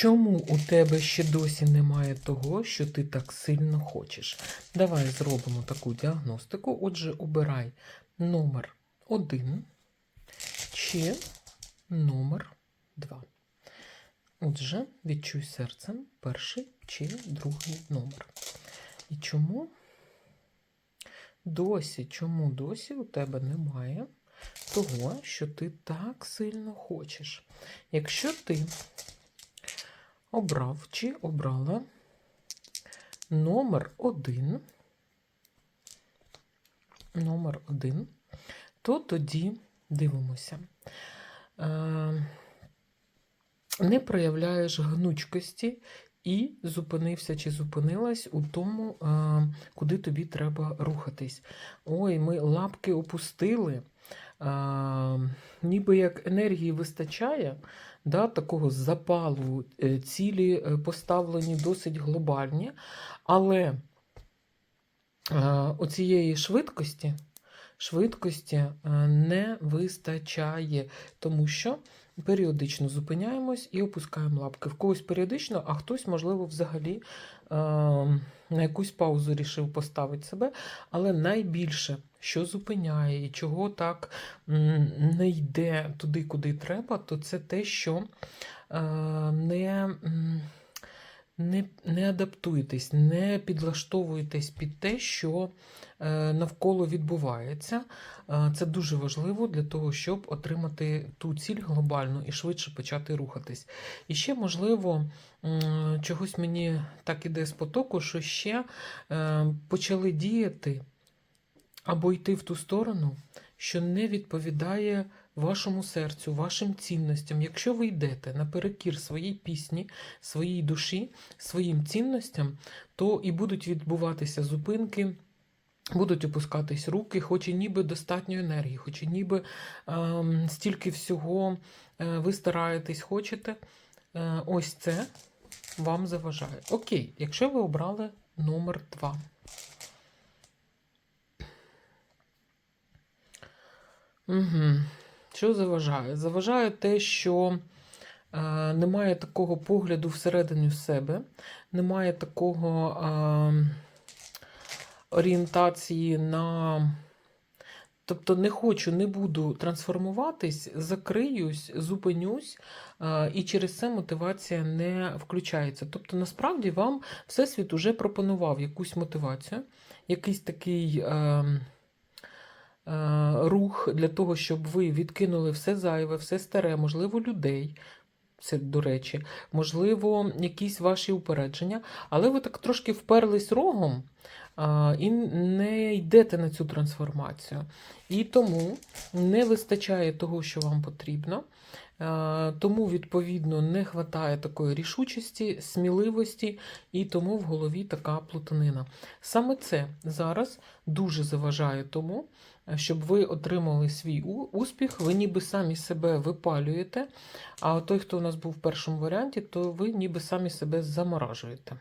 Чому у тебе ще досі немає того, що ти так сильно хочеш? Давай зробимо таку діагностику. Отже, обирай номер 1 чи номер 2. Отже, відчуй серцем перший чи другий номер. І чому досі, чому досі у тебе немає того, що ти так сильно хочеш? Якщо ти обрав чи обрала номер 1, номер 1, то тоді дивимося. Е, не проявляєш гнучкості і зупинився чи зупинилась у тому, е, куди тобі треба рухатись. Ой, ми лапки опустили, ніби як енергії вистачає, да, такого запалу, е, цілі е, поставлені досить глобальні, але оцієї швидкості, швидкості е, не вистачає, тому що періодично зупиняємось і опускаємо лапки. В когось періодично, а хтось, можливо, взагалі е, на якусь паузу рішив поставити себе. Але найбільше, що зупиняє і чого так не йде туди, куди треба, то це те, що е, не. Не, не адаптуєтесь, не підлаштовуєтесь під те, що е, навколо відбувається. Е, Це дуже важливо для того, щоб отримати ту ціль глобальну і швидше почати рухатись. І ще, можливо, чогось мені так іде з потоку, що ще е, почали діяти або йти в ту сторону, що не відповідає вашому серцю, вашим цінностям. Якщо ви йдете наперекір своїй пісні, своїй душі, своїм цінностям, то і будуть відбуватися зупинки. Будуть опускатись руки, хоч і ніби достатньо енергії, хоч і ніби ем, стільки всього е, ви стараєтесь, хочете. Е, ось це вам заважає. Окей, якщо ви обрали номер 2. Угу. Що заважає? Заважає те, що е, немає такого погляду всередину себе, немає такого е, орієнтації на. Тобто не хочу, не буду трансформуватись, закриюсь, зупинюсь, е, і через це мотивація не включається. Тобто, насправді вам Всесвіт уже пропонував якусь мотивацію, якийсь такий. Е, е, рух для того, щоб ви відкинули все зайве, все старе, можливо, людей. Це, до речі, можливо, якісь ваші упередження, але ви так трошки вперлись рогом а, і не йдете на цю трансформацію. І тому не вистачає того, що вам потрібно. А, Тому, відповідно, не вистачає такої рішучості, сміливості, і тому в голові така плутанина. Саме це зараз дуже заважає тому, щоб ви отримали свій успіх, ви ніби самі себе випалюєте, а той, хто у нас був в першому варіанті, то ви ніби самі себе заморажуєте.